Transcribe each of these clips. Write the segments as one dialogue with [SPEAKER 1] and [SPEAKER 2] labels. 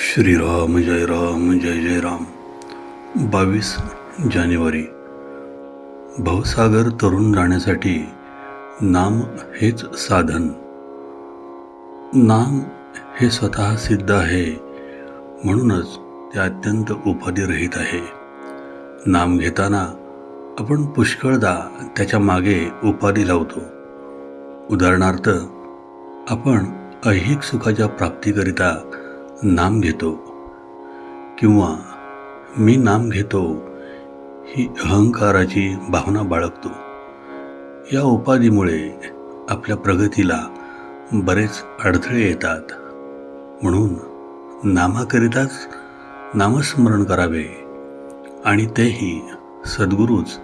[SPEAKER 1] श्रीराम जय राम जय जय राम. बावीस जानेवारी. भवसागर तरुण जाण्यासाठी नाम हेच साधन. नाम हे स्वतः सिद्ध आहे म्हणूनच ते अत्यंत उपाधिरहित आहे. नाम घेताना आपण पुष्कळदा त्याच्यामागे उपाधी लावतो. उदाहरणार्थ आपण ऐहिक सुखाच्या प्राप्तीकरिता नाम घेतो. किंवा मी नाम घेतो ही अहंकाराची भावना बाळगतो. या उपाधीमुळे आपल्या प्रगतीला बरेच अडथळे येतात. म्हणून नामाकरिताच नामस्मरण करावे आणि तेही सद्गुरूच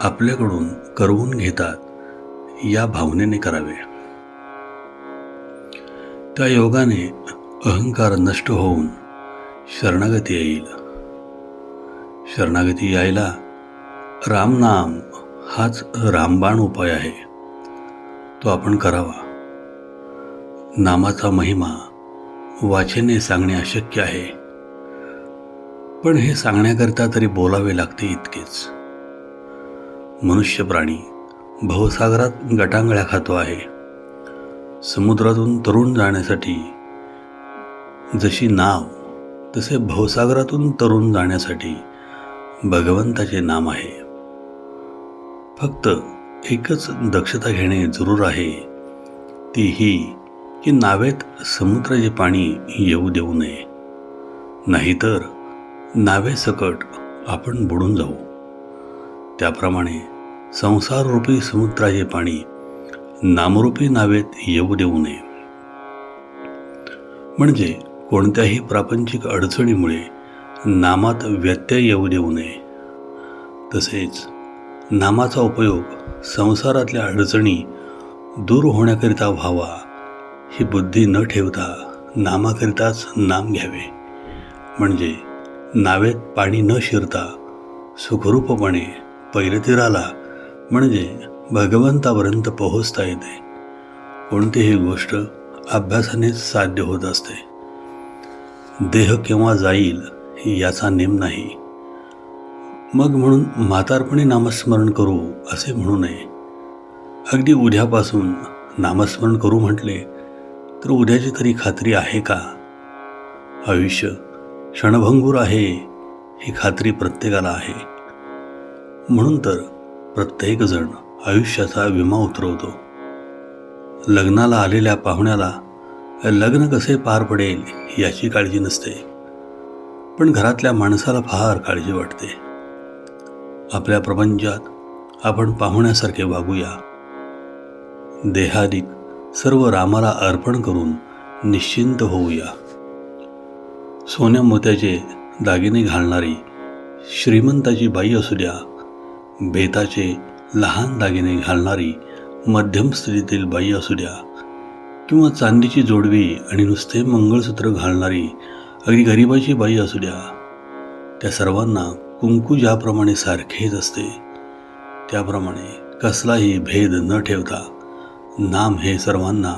[SPEAKER 1] आपल्याकडून करवून घेतात या भावनेने करावे. त्या योगाने अहंकार नष्ट होऊन शरणागती येईल. शरणागती यायला रामनाम हाच रामबाण उपाय आहे. तो आपण करावा. नामाचा महिमा वाचेने सांगणे अशक्य आहे. पण हे सांगण्याकरता तरी बोलावे लागते इतकेच. मनुष्य प्राणी भवसागरात गटांगळ्या खातो आहे. समुद्रातून तरुण जाण्यासाठी जशी नाव तसे भवसागरातून तरुण जाण्यासाठी भगवंताचे नाम आहे. फक्त एकच दक्षता घेणे जरूर आहे ती ही की नावेत समुद्राचे पाणी येऊ देऊ नये. नाहीतर नावेसकट आपण बुडून जाऊ. त्याप्रमाणे संसाररूपी समुद्राचे पाणी नामरूपी नावेत येऊ देऊ नये. म्हणजे कोणत्याही प्रापंचिक अडचणीमुळे नामात व्यत्यय येऊ देऊ नये. तसेच नामाचा उपयोग संसारातल्या अडचणी दूर होण्याकरिता व्हावा ही बुद्धी न ठेवता नामाकरिताच नाम घ्यावे. म्हणजे नावेत पाणी न शिरता सुखरूपपणे पैरतीराला म्हणजे भगवंतापर्यंत पोहोचता येते. कोणतीही गोष्ट अभ्यासानेच साध्य होत असते. देह केव्हा जाईल याचा नेम नाही. मग म्हणून म्हातारपणी नामस्मरण करू असे म्हणू नये. अगदी उद्यापासून नामस्मरण करू म्हटले तर उद्याची तरी खात्री आहे का? आयुष्य क्षणभंगूर आहे ही खात्री प्रत्येकाला आहे. म्हणून तर प्रत्येकजण आयुष्याचा विमा उतरवतो. लग्नाला आलेल्या पाहुण्याला लग्न कसे पार पडेल याची काळजी नसते. पण घरातल्या माणसाला फार काळजी वाटते. आपल्या प्रपंचात आपण पाहुण्यासारखे वागूया. देहादिक सर्व रामाला अर्पण करून निश्चिंत होऊया. सोन्या मोत्याचे दागिने घालणारी श्रीमंताची बाई असू द्या बेताचे लहान दागिने घालणारी मध्यम स्थितीतील बाई असू द्या किंवा चांदीची जोडवी आणि नुसते मंगळसूत्र घालणारी अगदी गरिबाची बाई असू द्या. त्या सर्वांना कुंकू ज्याप्रमाणे सारखेच असते त्याप्रमाणे कसलाही भेद न ठेवता नाम हे सर्वांना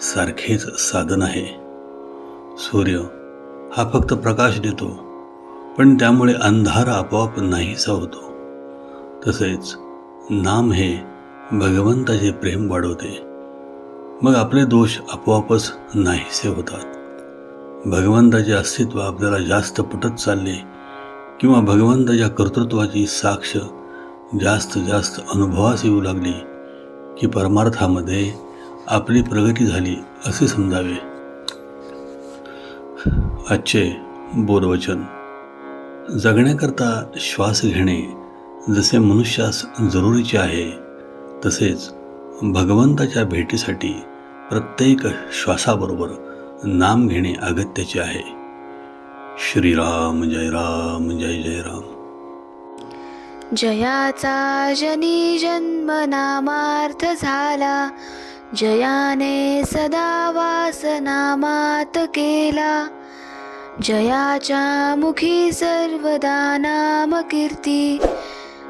[SPEAKER 1] सारखेच साधन आहे. सूर्य हा फक्त प्रकाश देतो पण त्यामुळे अंधार आपोआप नाहीसा होतो. तसेच नाम हे भगवंताचे प्रेम वाढवते. मग आपले दोष आपोआपच नाहीसे होतात. भगवंताचे अस्तित्व आपल्याला जास्त पटत चालले किंवा भगवंताच्या कर्तृत्वाची साक्ष जास्त जास्त अनुभवास येऊ लागली की परमार्थामध्ये आपली प्रगती झाली असे समजावे. आजचे बोधवचन. जगण्याकरता श्वास घेणे जसे मनुष्यास जरुरीचे आहे तसेच भगवंताच्या भेटीसाठी प्रत्येक श्वासाबरोबर नाम घेणे अगत्याचे आहे. श्रीराम जय राम जय जय राम.
[SPEAKER 2] जयाचा जनी जन्म नामार्थ झाला. जयाने सदा वास नामात केला. जयाच्या मुखी सर्वदा नाम कीर्ती